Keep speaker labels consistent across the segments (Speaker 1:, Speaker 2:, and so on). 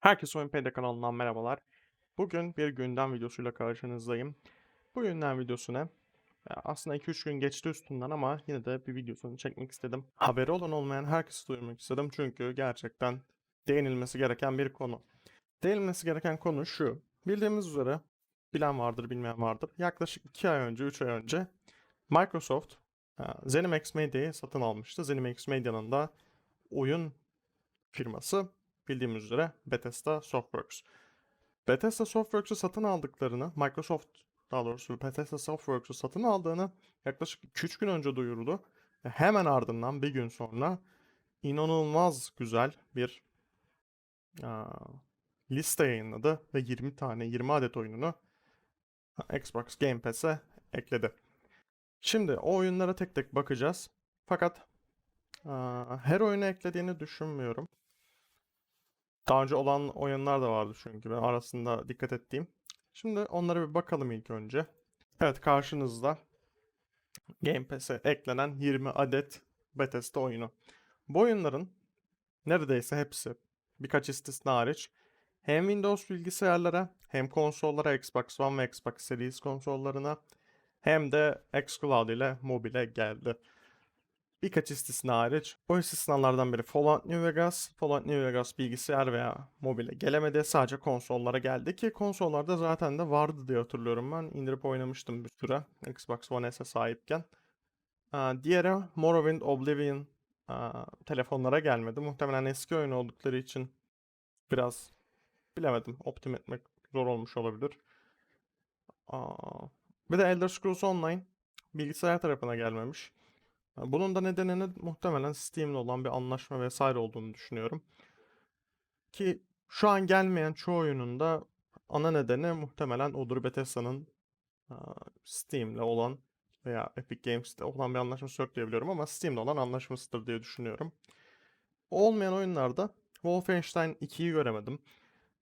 Speaker 1: Herkese Oyunpedia kanalından merhabalar. Bugün bir gündem videosuyla karşınızdayım. Bu gündem videosu ne? Ya Aslında 2-3 gün geçti üstünden ama yine de bir videosunu çekmek istedim. Haberi olan olmayan herkesi duyurmak istedim çünkü gerçekten değinilmesi gereken bir konu. Değinilmesi gereken konu şu. Bildiğimiz üzere, bilen vardır bilmeyen vardır. Yaklaşık 2 ay önce, 3 ay önce Microsoft e, ZeniMax Media'yı satın almıştı. ZeniMax Media'nın da oyun firması bildiğimiz üzere Bethesda Softworks. Bethesda Softworks'u satın aldıklarını, Microsoft daha doğrusu Bethesda Softworks'u satın aldığını yaklaşık 2-3 gün önce duyurdu. Ve hemen ardından bir gün sonra inanılmaz güzel bir aa, liste yayınladı ve 20 tane 20 adet oyununu Xbox Game Pass'e ekledi. Şimdi o oyunlara tek tek bakacağız. Fakat aa, her oyunu eklediğini düşünmüyorum. Daha önce olan oyunlar da vardı çünkü ben arasında dikkat ettiğim. Şimdi onlara bir bakalım ilk önce. Evet karşınızda Game Pass'e eklenen 20 adet Bethesda oyunu. Bu oyunların neredeyse hepsi birkaç istisna hariç hem Windows bilgisayarlara hem konsollara Xbox One ve Xbox Series konsollarına hem de xCloud ile mobile geldi. Birkaç istisna hariç. O istisnalardan biri Fallout New Vegas. Fallout New Vegas bilgisayar veya mobile gelemedi. Sadece konsollara geldi ki konsollarda zaten de vardı diye hatırlıyorum ben. İndirip oynamıştım bir süre. Xbox One S'e sahipken. Aa, Diğeri Morrowind Oblivion aa, telefonlara gelmedi. Muhtemelen eski oyun oldukları için biraz bilemedim. Optim etmek zor olmuş olabilir. Bir de Elder Scrolls Online bilgisayar tarafına gelmemiş. Bunun da nedenini muhtemelen Steam'le olan bir anlaşma vesaire olduğunu düşünüyorum. Ki şu an gelmeyen çoğu oyunun da ana nedeni muhtemelen odur Bethesda'nın Steam'le olan veya Epic Games'te olan bir anlaşması yok diye biliyorum ama Steam'le olan anlaşmasıdır diye düşünüyorum. Olmayan oyunlarda Wolfenstein 2'yi göremedim.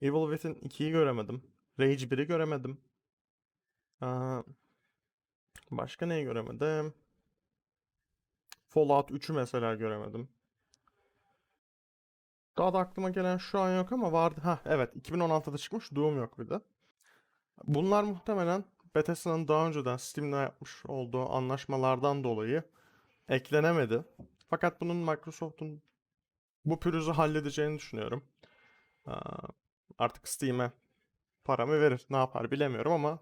Speaker 1: Evil Within 2'yi göremedim. Rage 1'i göremedim. Başka neyi göremedim? Fallout 3'ü mesela göremedim. Daha da aklıma gelen şu an yok ama vardı. Ha evet 2016'da çıkmış Doom yok bir de. Bunlar muhtemelen Bethesda'nın daha önceden Steam'le yapmış olduğu anlaşmalardan dolayı eklenemedi. Fakat bunun Microsoft'un bu pürüzü halledeceğini düşünüyorum. Artık Steam'e paramı verir. Ne yapar bilemiyorum ama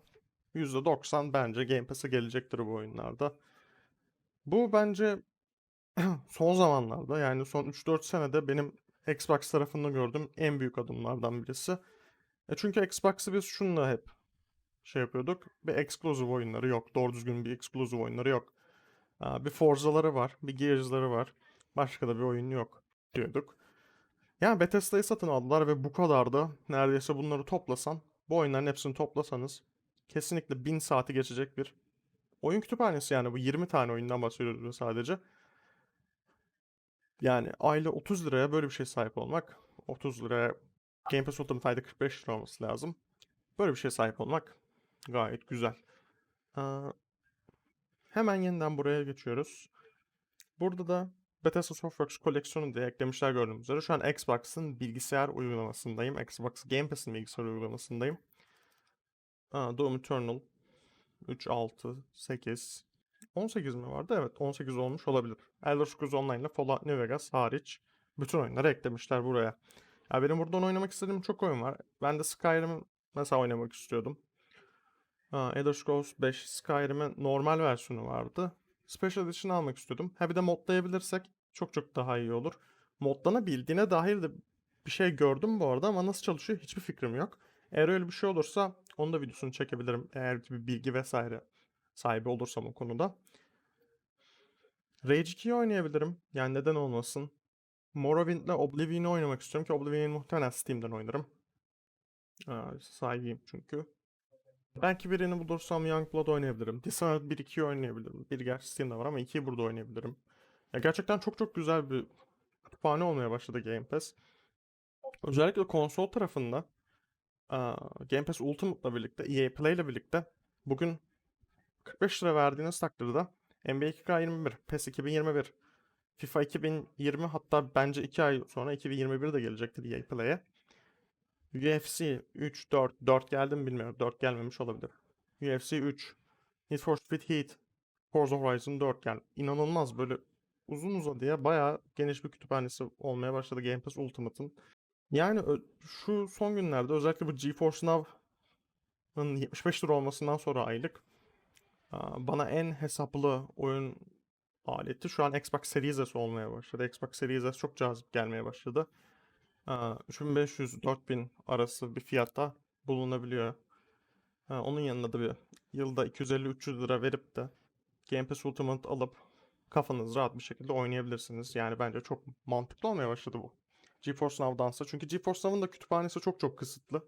Speaker 1: %90 bence Game Pass'e gelecektir bu oyunlarda. Bu bence son zamanlarda yani son 3-4 senede benim Xbox tarafında gördüğüm en büyük adımlardan birisi. E çünkü Xbox'ı biz şununla hep şey yapıyorduk. Bir exclusive oyunları yok. Doğru düzgün bir exclusive oyunları yok. Bir Forza'ları var. Bir Gears'ları var. Başka da bir oyun yok diyorduk. Yani Bethesda'yı satın aldılar ve bu kadar da neredeyse bunları toplasan, bu oyunların hepsini toplasanız kesinlikle 1000 saati geçecek bir oyun kütüphanesi yani bu 20 tane oyundan bahsediyoruz sadece. Yani ayda 30 liraya böyle bir şey sahip olmak, 30 liraya Game Pass Ultimate ayda 45 lira olması lazım. Böyle bir şey sahip olmak gayet güzel. Aa, hemen yeniden buraya geçiyoruz. Burada da Bethesda Softworks koleksiyonu diye eklemişler gördüğünüz üzere. Şu an Xbox'ın bilgisayar uygulamasındayım. Xbox Game Pass'in bilgisayar uygulamasındayım. Aa, Doom Eternal 3, 6, 8, 18 mi vardı? Evet 18 olmuş olabilir. Elder Scrolls Online ile Fallout New Vegas hariç bütün oyunları eklemişler buraya. Ya benim buradan oynamak istediğim çok oyun var. Ben de Skyrim'i mesela oynamak istiyordum. Elder Scrolls 5 Skyrim'in normal versiyonu vardı. Special Edition almak istiyordum. Ha bir de modlayabilirsek çok çok daha iyi olur. Modlanabildiğine dair de bir şey gördüm bu arada ama nasıl çalışıyor hiçbir fikrim yok. Eğer öyle bir şey olursa onu da videosunu çekebilirim. Eğer bir bilgi vesaire sahibi olursam o konuda. Rage 2'yi oynayabilirim. Yani neden olmasın. Morrowind'le Oblivion'u oynamak istiyorum ki Oblivion'u muhtemelen Steam'den oynarım. Sahibiyim çünkü. Belki birini bulursam Youngblood oynayabilirim. Dishonored 1-2'yi oynayabilirim. Bir gerçi Steam'de var ama 2'yi burada oynayabilirim. Ya gerçekten çok çok güzel bir kütüphane olmaya başladı Game Pass. Özellikle konsol tarafında Game Pass Ultimate'la birlikte, EA Play ile birlikte bugün 45 lira verdiğiniz takdirde NBA 2K21, PES 2021, FIFA 2020 hatta bence 2 ay sonra 2021 de gelecektir EA Play'e. UFC 3, 4, 4 geldi mi bilmiyorum. 4 gelmemiş olabilir. UFC 3, Need for Speed Heat, Forza Horizon 4 yani inanılmaz böyle uzun uzadıya bayağı geniş bir kütüphanesi olmaya başladı Game Pass Ultimate'ın. Yani şu son günlerde özellikle bu GeForce Now'ın 75 lira olmasından sonra aylık bana en hesaplı oyun aleti şu an Xbox Series S olmaya başladı. Xbox Series S çok cazip gelmeye başladı. Aa, 3500-4000 arası bir fiyatta bulunabiliyor. Onun yanında da bir yılda 250-300 lira verip de Game Pass Ultimate alıp kafanız rahat bir şekilde oynayabilirsiniz. Yani bence çok mantıklı olmaya başladı bu. GeForce Now'dansa. Çünkü GeForce Now'ın da kütüphanesi çok çok kısıtlı.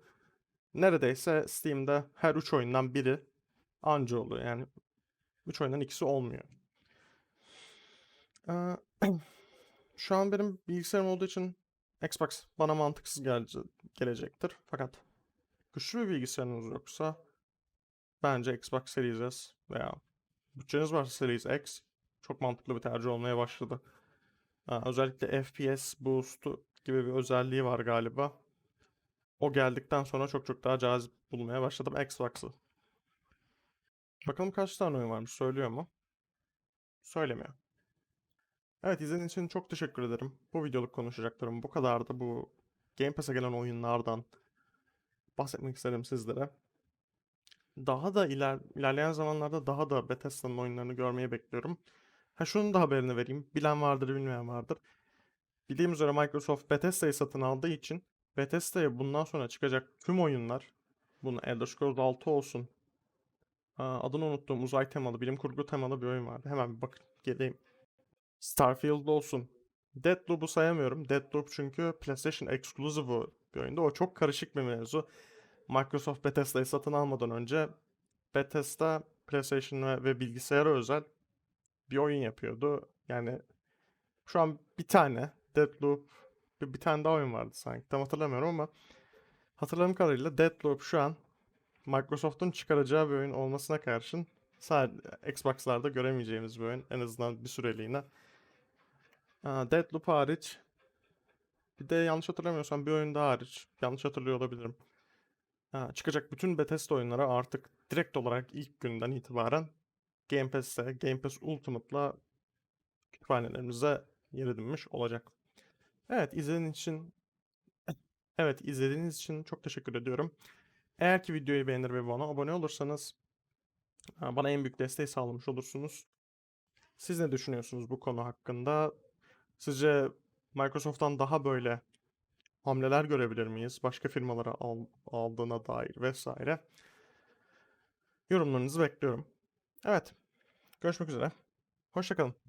Speaker 1: Neredeyse Steam'de her 3 oyundan biri anca oluyor. Yani 3 oyundan ikisi olmuyor. Şu an benim bilgisayarım olduğu için Xbox bana mantıksız gelece- gelecektir. Fakat güçlü bir bilgisayarınız yoksa bence Xbox Series S veya bütçeniz varsa Series X çok mantıklı bir tercih olmaya başladı. Özellikle FPS boost'u gibi bir özelliği var galiba. O geldikten sonra çok çok daha cazip bulmaya başladım Xbox'ı. Bakalım kaç tane oyun varmış söylüyor mu? Söylemiyor. Evet izlediğiniz için çok teşekkür ederim. Bu videoluk konuşacaklarım bu kadardı. Bu Game Pass'e gelen oyunlardan bahsetmek istedim sizlere. Daha da iler, ilerleyen zamanlarda daha da Bethesda'nın oyunlarını görmeyi bekliyorum. Ha şunun da haberini vereyim. Bilen vardır, bilmeyen vardır. Bildiğim üzere Microsoft Bethesda'yı satın aldığı için Bethesda'ya bundan sonra çıkacak tüm oyunlar, bunu Elder Scrolls 6 olsun, adını unuttuğum uzay temalı, bilim kurgu temalı bir oyun vardı. Hemen bir bakın geleyim. Starfield olsun. Deathloop'u sayamıyorum. Deathloop çünkü PlayStation Exclusive bir oyunda. O çok karışık bir mevzu. Microsoft Bethesda'yı satın almadan önce Bethesda PlayStation ve bilgisayara özel bir oyun yapıyordu. Yani şu an bir tane Deathloop bir, bir tane daha oyun vardı sanki. Tam hatırlamıyorum ama hatırladığım kadarıyla Deathloop şu an Microsoft'un çıkaracağı bir oyun olmasına karşın sadece Xbox'larda göremeyeceğimiz bir oyun. En azından bir süreliğine. Aa, Deathloop hariç bir de yanlış hatırlamıyorsam bir oyun daha hariç. Yanlış hatırlıyor olabilirim. Çıkacak bütün Bethesda oyunları artık direkt olarak ilk günden itibaren Game Pass'te, Game Pass Ultimate'la kütüphanelerimize yer edinmiş olacak. Evet, izlediğiniz için Evet, izlediğiniz için çok teşekkür ediyorum. Eğer ki videoyu beğenir ve bana abone olursanız ha, bana en büyük desteği sağlamış olursunuz. Siz ne düşünüyorsunuz bu konu hakkında? Sizce Microsoft'tan daha böyle hamleler görebilir miyiz? Başka firmalara al- aldığına dair vesaire. Yorumlarınızı bekliyorum. Evet, görüşmek üzere. Hoşça kalın.